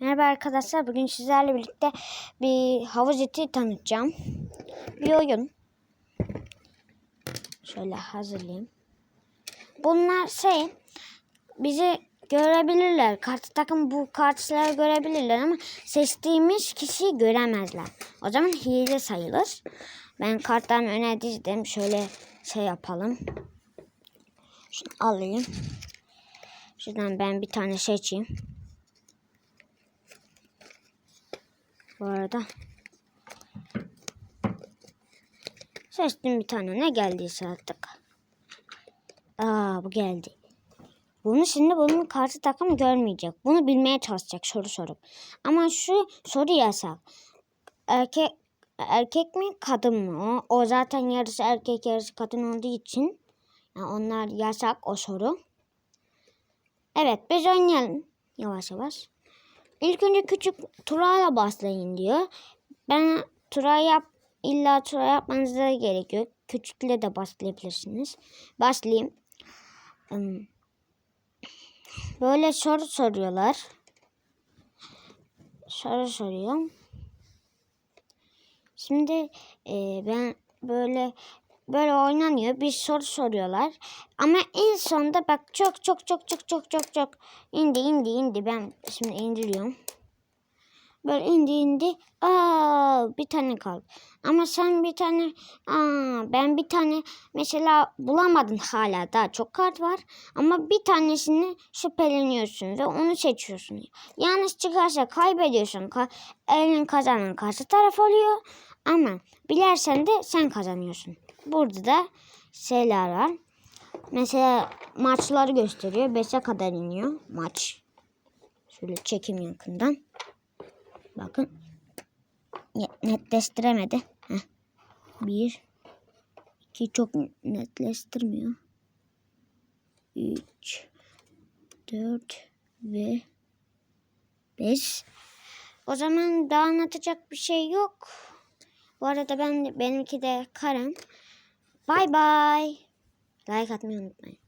Merhaba arkadaşlar. Bugün sizlerle birlikte bir havuz eti tanıtacağım. Bir oyun. Şöyle hazırlayayım. Bunlar şey bizi görebilirler. Kart takım bu kartları görebilirler ama seçtiğimiz kişiyi göremezler. O zaman hile sayılır. Ben kartlarımı öne dizdim. Şöyle şey yapalım. Şunu alayım. Şuradan ben bir tane seçeyim. Bu arada seçtim bir tane ne geldiyse artık. Aa bu geldi. Bunu şimdi bunun karşı takım görmeyecek. Bunu bilmeye çalışacak soru sorup. Ama şu soru yasak. Erkek erkek mi kadın mı o? O zaten yarısı erkek yarısı kadın olduğu için yani onlar yasak o soru. Evet biz oynayalım yavaş yavaş. İlk önce küçük turaya başlayın diyor. Ben tura yap illa tura yapmanıza gerek yok. Küçükle de başlayabilirsiniz. Başlayayım. Hmm. Böyle soru soruyorlar. Soru soruyor. Şimdi e, ben böyle böyle oynanıyor. Bir soru soruyorlar. Ama en sonunda bak çok çok çok çok çok çok çok indi indi indi. Ben şimdi indiriyorum. Böyle indi indi. Aa bir tane kaldı. Ama sen bir tane aa ben bir tane mesela bulamadın hala daha çok kart var. Ama bir tanesini şüpheleniyorsun ve onu seçiyorsun. Yanlış çıkarsa kaybediyorsun. Ka elin kazanan karşı taraf oluyor. Ama bilersen de sen kazanıyorsun. Burada da şeyler var. Mesela maçları gösteriyor. 5'e kadar iniyor maç. Şöyle çekim yakından. Bakın. Netleştiremedi. Heh. Bir. iki çok netleştirmiyor. Üç. Dört. Ve beş. O zaman daha anlatacak bir şey yok. Bu arada ben benimki de Karen. Bye bye. Like atmayı unutmayın.